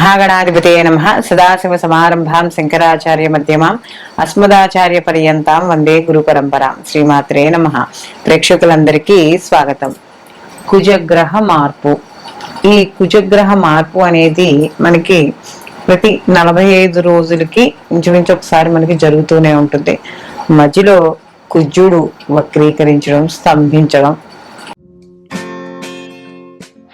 మహాగణాధిపతే నమ. సదాశివ సమారంభాం శంకరాచార్య మధ్యమాం అస్మదాచార్య పర్యంతాం వందే గురు పరంపరాం. శ్రీమాత్రే నమ. ప్రేక్షకులందరికీ స్వాగతం. కుజగ్రహ మార్పు. ఈ కుజగ్రహ మార్పు అనేది మనకి ప్రతి నలభై ఐదు రోజులకి ఇంచుమించు ఒకసారి మనకి జరుగుతూనే ఉంటుంది. మధ్యలో కుజుడు వక్రీకరించడం స్తంభించడం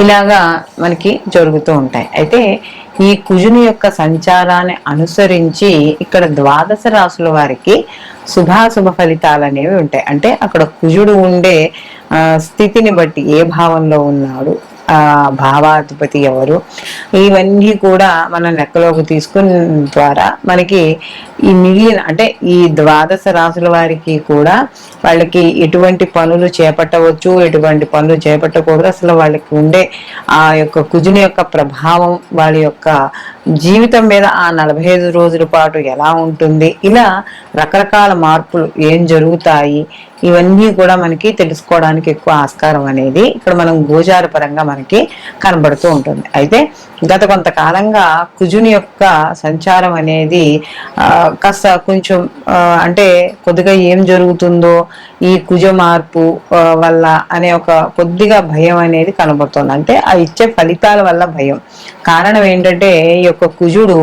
ఇలాగా మనకి జరుగుతూ ఉంటాయి. అయితే ఈ కుజుని యొక్క సంచారాన్ని అనుసరించి ఇక్కడ ద్వాదశ రాసుల వారికి శుభాశుభ ఫలితాలు అనేవి ఉంటాయి. అంటే అక్కడ కుజుడు ఉండే స్థితిని బట్టి ఏ భావంలో ఉన్నాడు భావాధిపతి ఎవరు? ఇవన్నీ కూడా మనం లెక్కలోకి తీసుకుని ద్వారా మనకి ఈ మిగిలిన అంటే ఈ ద్వాదశ రాసుల వారికి కూడా వాళ్ళకి ఎటువంటి పనులు చేపట్టవచ్చు ఎటువంటి పనులు చేపట్టకూడదు. అసలు వాళ్ళకి ఉండే ఆ యొక్క కుజుని యొక్క ప్రభావం వాళ్ళ యొక్క జీవితం మీద ఆ నలభై ఐదు రోజుల పాటు ఎలా ఉంటుంది? ఇలా రకరకాల మార్పులు ఏం జరుగుతాయి? ఇవన్నీ కూడా మనకి తెలుసుకోవడానికి ఎక్కువ ఆస్కారం అనేది ఇక్కడ మనం గోచార పరంగా మనకి కనబడుతూ ఉంటుంది. అయితే గత కొంతకాలంగా కుజుని యొక్క సంచారం అనేది కాస్త కొంచెం అంటే కొద్దిగా ఏం జరుగుతుందో ఈ కుజ మార్పు వల్ల అనే ఒక కొద్దిగా భయం అనేది కనబడుతుంది. అంటే ఆ ఇచ్చే ఫలితాల వల్ల భయం. కారణం ఏంటంటే ఈ యొక్క కుజుడు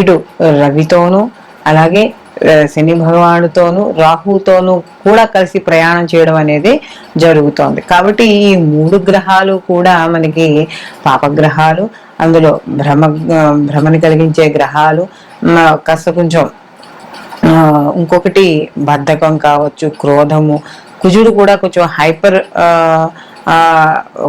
ఇటు రవితోనూ అలాగే శని భగవానుతోనూ రాహుతోనూ కూడా కలిసి ప్రయాణం చేయడం అనేది జరుగుతోంది. కాబట్టి ఈ మూడు గ్రహాలు కూడా మనకి పాపగ్రహాలు అందులో భ్రమ భ్రమని కలిగించే గ్రహాలు కాస్త కొంచెం ఇంకొకటి బద్ధకం కావచ్చు క్రోధము కుజుడు కూడా కొంచెం హైపర్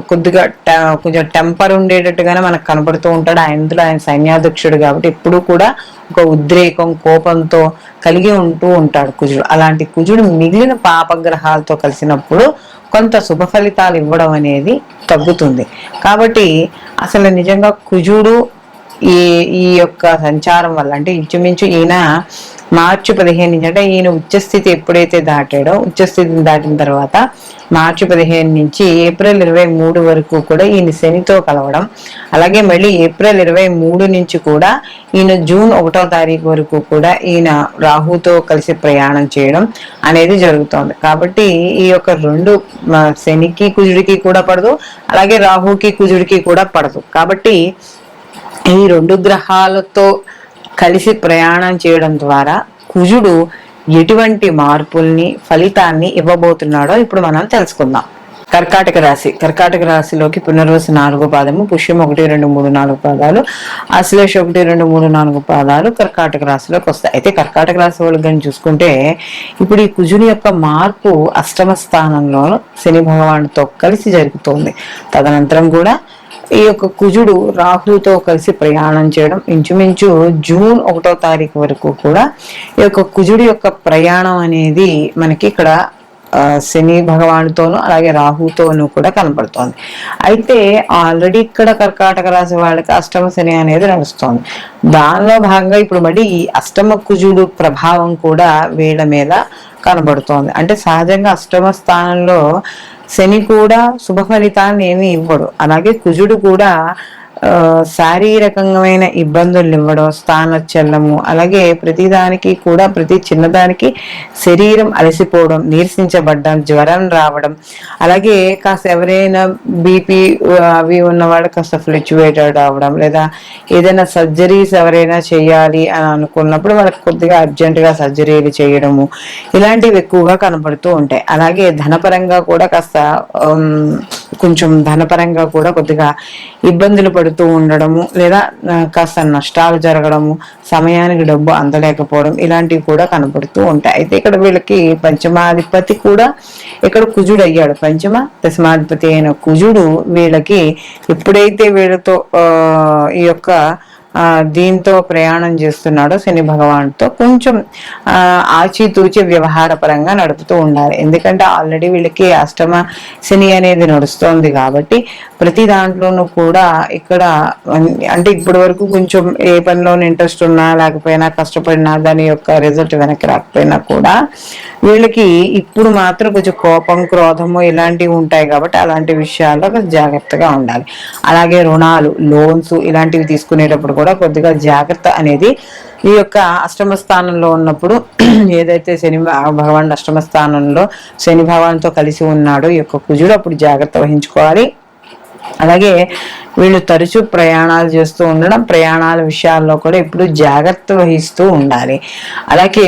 కొద్దిగా ట- కొంచెం టెంపర్ ఉండేటట్టుగానే మనకు కనబడుతూ ఉంటాడు. ఆయనలో ఆయన సైన్యాధ్యక్షుడు కాబట్టి ఎప్పుడూ కూడా ఒక ఉద్రేకం కోపంతో కలిగి ఉంటూ ఉంటాడు కుజుడు. అలాంటి కుజుడు మిగిలిన పాపగ్రహాలతో కలిసినప్పుడు కొంత శుభ ఫలితాలు ఇవ్వడం అనేది తగ్గుతుంది. కాబట్టి అసలు నిజంగా కుజుడు ఈ ఈ యొక్క సంచారం వల్ల అంటే ఇంచుమించు ఈయన మార్చి పదిహేను నుంచి అంటే ఈయన ఉచ్చస్థితి ఎప్పుడైతే దాటాడో ఉచ్చస్థితిని దాటిన తర్వాత మార్చి పదిహేను నుంచి ఏప్రిల్ ఇరవై మూడు వరకు కూడా ఈయన శనితో కలవడం. అలాగే మళ్ళీ ఏప్రిల్ ఇరవై మూడు నుంచి కూడా ఈయన జూన్ ఒకటో తారీఖు వరకు కూడా ఈయన రాహుతో కలిసి ప్రయాణం చేయడం అనేది జరుగుతోంది. కాబట్టి ఈ యొక్క రెండు శనికి కుజుడికి కూడా పడదు అలాగే రాహుకి కుజుడికి కూడా పడదు. కాబట్టి ఈ రెండు గ్రహాలతో కలిసి ప్రయాణం చేయడం ద్వారా కుజుడు ఎటువంటి మార్పుల్ని ఫలితాన్ని ఇవ్వబోతున్నాడో ఇప్పుడు మనం తెలుసుకుందాం. కర్కాటక రాశి. కర్కాటక రాశిలోకి పునర్వసు నాలుగు పాదము పుష్యం ఒకటి రెండు మూడు నాలుగు పాదాలు అశ్లేష ఒకటి రెండు మూడు నాలుగు పాదాలు కర్కాటక రాశిలోకి వస్తాయి. అయితే కర్కాటక రాశి వాళ్ళు కానీ చూసుకుంటే ఇప్పుడు ఈ కుజుని యొక్క మార్పు అష్టమ స్థానంలో శని భగవానుతో కలిసి జరుగుతోంది. తదనంతరం కూడా ఈ యొక్క కుజుడు రాహుతో కలిసి ప్రయాణం చేయడం ఇంచుమించు జూన్ ఒకటో తారీఖు వరకు కూడా ఈ యొక్క కుజుడు యొక్క ప్రయాణం అనేది మనకి ఇక్కడ శని భగవానుతోనూ అలాగే రాహుతోనూ కూడా కనపడుతోంది అయితే ఆల్రెడీ ఇక్కడ కర్కాటక రాశి వాళ్ళకి అష్టమ శని అనేది నడుస్తోంది. దానిలో భాగంగా ఇప్పుడు మళ్ళీ ఈ అష్టమ కుజుడు ప్రభావం కూడా వీళ్ళ మీద కనబడుతోంది. అంటే సహజంగా అష్టమ స్థానంలో శని కూడా శుభ ఫలితాన్ని ఏమీ ఇవ్వడు. అలాగే కుజుడు కూడా శారీరకమైన ఇబ్బందులు ఇవ్వడం స్థానచల్లము అలాగే ప్రతిదానికి కూడా ప్రతి చిన్నదానికి శరీరం అలసిపోవడం నీరసించబడ్డం జ్వరం రావడం అలాగే కాస్త ఎవరైనా బీపీ అవి ఉన్నవాళ్ళు కాస్త ఫ్లక్చువేటెడ్ అవడం లేదా ఏదైనా సర్జరీస్ ఎవరైనా చేయాలి అని అనుకున్నప్పుడు వాళ్ళకి కొద్దిగా అర్జెంటుగా సర్జరీలు చేయడము ఇలాంటివి ఎక్కువగా కనబడుతూ ఉంటాయి. అలాగే ధనపరంగా కూడా కాస్త కొంచెం ధనపరంగా కూడా కొద్దిగా ఇబ్బందులు పడుతూ ఉండడము లేదా కాస్త నష్టాలు జరగడము సమయానికి డబ్బు అందలేకపోవడం ఇలాంటివి కూడా కనబడుతూ ఉంటాయి. అయితే ఇక్కడ వీళ్ళకి పంచమాధిపతి కూడా ఇక్కడ కుజుడు అయ్యాడు పంచమ దశమాధిపతి అయిన కుజుడు వీళ్ళకి ఎప్పుడైతే వీళ్ళతో ఈ యొక్క దీంతో ప్రయాణం చేస్తున్నాడో శని భగవాన్తో. కొంచెం ఆచితూచి వ్యవహార పరంగా నడుపుతూ ఉండాలి. ఎందుకంటే ఆల్రెడీ వీళ్ళకి అష్టమ శని అనేది నడుస్తోంది కాబట్టి ప్రతి దాంట్లోనూ కూడా ఇక్కడ అంటే ఇప్పటి వరకు కొంచెం ఏ పనిలోనూ ఇంట్రెస్ట్ ఉన్నా లేకపోయినా కష్టపడినా దాని యొక్క రిజల్ట్ వెనక్కి రాకపోయినా కూడా వీళ్ళకి ఇప్పుడు మాత్రం కొంచెం కోపం క్రోధము ఇలాంటివి ఉంటాయి కాబట్టి అలాంటి విషయాల్లో కొంచెం జాగ్రత్తగా ఉండాలి. అలాగే రుణాలు లోన్స్ ఇలాంటివి తీసుకునేటప్పుడు కూడా కొద్దిగా జాగ్రత్త అనేది ఈ యొక్క అష్టమ స్థానంలో ఉన్నప్పుడు ఏదైతే శని భగవాన్ అష్టమ స్థానంలో శని భగవాన్తో కలిసి ఉన్నాడో ఈ యొక్క కుజుడు అప్పుడు జాగ్రత్త వహించుకోవాలి. అలాగే వీళ్ళు తరచూ ప్రయాణాలు చేస్తూ ఉండడం ప్రయాణాల విషయాల్లో కూడా ఇప్పుడు జాగ్రత్త వహిస్తూ ఉండాలి. అలాగే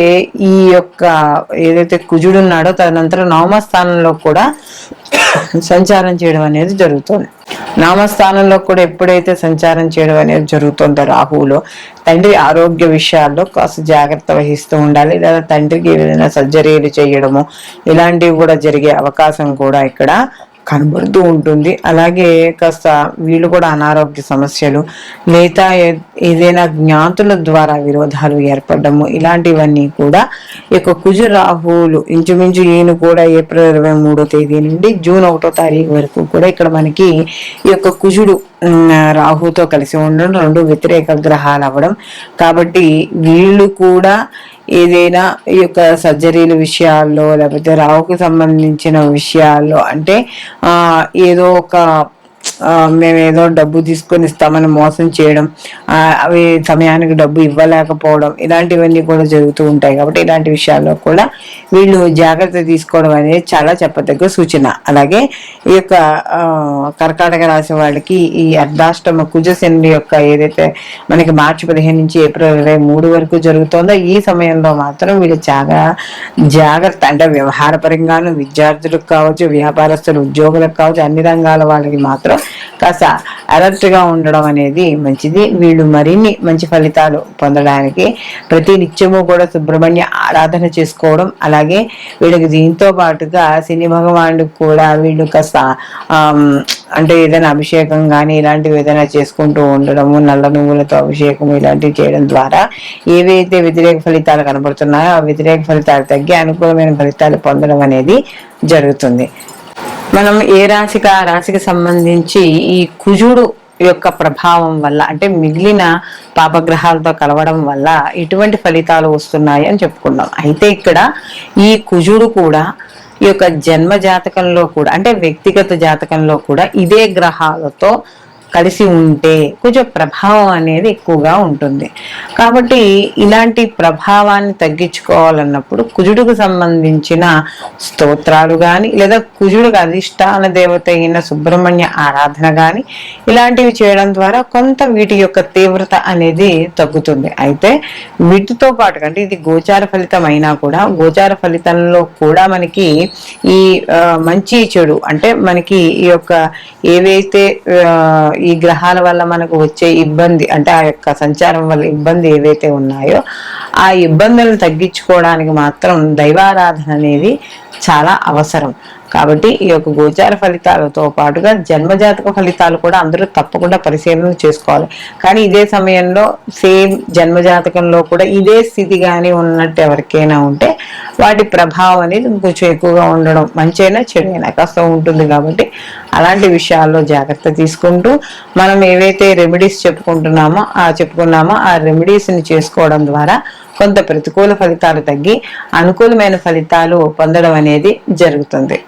ఈ యొక్క ఏదైతే కుజుడు ఉన్నాడో తదనంతరం నవమ స్థానంలో కూడా సంచారం చేయడం అనేది జరుగుతుంది. నామస్థానంలో కూడా ఎప్పుడైతే సంచారం చేయడం అనేది జరుగుతుందో రాహువులో తండ్రి ఆరోగ్య విషయాల్లో కాస్త జాగ్రత్త వహిస్తూ ఉండాలి. లేదా తండ్రికి ఏదైనా సర్జరీలు చేయడము ఇలాంటివి కూడా జరిగే అవకాశం కూడా ఇక్కడ కనబడుతూ ఉంటుంది. అలాగే కాస్త వీళ్ళు కూడా అనారోగ్య సమస్యలు లేదా ఏదైనా జ్ఞాతుల ద్వారా విరోధాలు ఏర్పడము ఇలాంటివన్నీ కూడా ఈ యొక్క రాహువులు ఇంచుమించు ఈయన కూడా ఏప్రిల్ ఇరవై మూడో తేదీ నుండి జూన్ ఒకటో తారీఖు వరకు కూడా ఇక్కడ మనకి ఈ యొక్క కుజుడు రాహుతో కలిసి ఉండడం రెండు వ్యతిరేక గ్రహాలు అవ్వడం. కాబట్టి వీళ్ళు కూడా ఏదైనా ఈ యొక్క సర్జరీల విషయాల్లో లేకపోతే రావుకు సంబంధించిన విషయాల్లో అంటే ఏదో ఒక మేమేదో మేము ఏదో డబ్బు తీసుకొని ఇస్తామని మోసం చేయడం అవి సమయానికి డబ్బు ఇవ్వలేకపోవడం ఇలాంటివన్నీ కూడా జరుగుతూ ఉంటాయి. కాబట్టి ఇలాంటి విషయాల్లో కూడా వీళ్ళు జాగ్రత్త తీసుకోవడం అనేది చాలా చెప్పదగ్గ సూచన. అలాగే ఈ యొక్క కర్కాటక రాశి వాళ్ళకి ఈ అర్ధాష్టమ కుజశని యొక్క ఏదైతే మనకి మార్చి పదిహేను నుంచి ఏప్రిల్ ఇరవై మూడు వరకు జరుగుతుందో ఈ సమయంలో మాత్రం వీళ్ళు చాలా జాగ్రత్త. అంటే వ్యవహార పరంగాను విద్యార్థులకు కావచ్చు వ్యాపారస్తులు ఉద్యోగులకు కావచ్చు అన్ని రంగాల వాళ్ళకి మాత్రం కాస్త అలర్ట్గా ఉండడం అనేది మంచిది. వీళ్ళు మరిన్ని మంచి ఫలితాలు పొందడానికి ప్రతి నిత్యము కూడా సుబ్రహ్మణ్య ఆరాధన చేసుకోవడం అలాగే వీళ్ళకి దీంతో పాటుగా శని భగవానుడికి కూడా వీళ్ళు కాస్త అంటే ఏదైనా అభిషేకం కానీ ఇలాంటివి ఏదైనా చేసుకుంటూ ఉండడము నల్ల నువ్వులతో అభిషేకం ఇలాంటివి చేయడం ద్వారా ఏవైతే వ్యతిరేక ఫలితాలు కనబడుతున్నాయో ఆ వ్యతిరేక ఫలితాలు తగ్గి అనుకూలమైన ఫలితాలు పొందడం అనేది జరుగుతుంది. మనం ఏ రాశికి ఆ రాశికి సంబంధించి ఈ కుజుడు యొక్క ప్రభావం వల్ల అంటే మిగిలిన పాపగ్రహాలతో కలవడం వల్ల ఇటువంటి ఫలితాలు వస్తున్నాయి అని చెప్పుకున్నాం. అయితే ఇక్కడ ఈ కుజుడు కూడా ఈ యొక్క జన్మ జాతకంలో కూడా అంటే వ్యక్తిగత జాతకంలో కూడా ఇదే గ్రహాలతో కలిసి ఉంటే కొంచెం ప్రభావం అనేది ఎక్కువగా ఉంటుంది. కాబట్టి ఇలాంటి ప్రభావాన్ని తగ్గించుకోవాలన్నప్పుడు కుజుడుకు సంబంధించిన స్తోత్రాలు కానీ లేదా కుజుడికి అధిష్టాన దేవత అయిన సుబ్రహ్మణ్య ఆరాధన కానీ ఇలాంటివి చేయడం ద్వారా కొంత వీటి యొక్క తీవ్రత అనేది తగ్గుతుంది. అయితే వీటితో పాటు అంటే ఇది గోచార ఫలితం అయినా కూడా గోచార ఫలితంలో కూడా మనకి ఈ మంచి చెడు అంటే మనకి ఈ యొక్క ఏవైతే ఈ గ్రహాల వల్ల మనకు వచ్చే ఇబ్బంది అంటే ఆ యొక్క సంచారం వల్ల ఇబ్బంది ఏవైతే ఉన్నాయో ఆ ఇబ్బందులను తగ్గించుకోవడానికి మాత్రం దైవారాధన అనేది చాలా అవసరం. కాబట్టి ఈ యొక్క గోచార ఫలితాలతో పాటుగా జన్మజాతక ఫలితాలు కూడా అందరూ తప్పకుండా పరిశీలన చేసుకోవాలి. కానీ ఇదే సమయంలో సేమ్ జన్మజాతకంలో కూడా ఇదే స్థితి కానీ ఉన్నట్టు ఎవరికైనా ఉంటే వాటి ప్రభావం అనేది కొంచెం ఎక్కువగా ఉండడం మంచైనా చెడైనా కాస్త ఉంటుంది కాబట్టి అలాంటి విషయాల్లో జాగ్రత్త తీసుకుంటూ మనం ఏవైతే రెమెడీస్ చెప్పుకుంటున్నామో ఆ చెప్పుకున్నామో ఆ రెమెడీస్ని చేసుకోవడం ద్వారా కొంత ప్రతికూల ఫలితాలు తగ్గి అనుకూలమైన ఫలితాలు పొందడం అనేది జరుగుతుంది.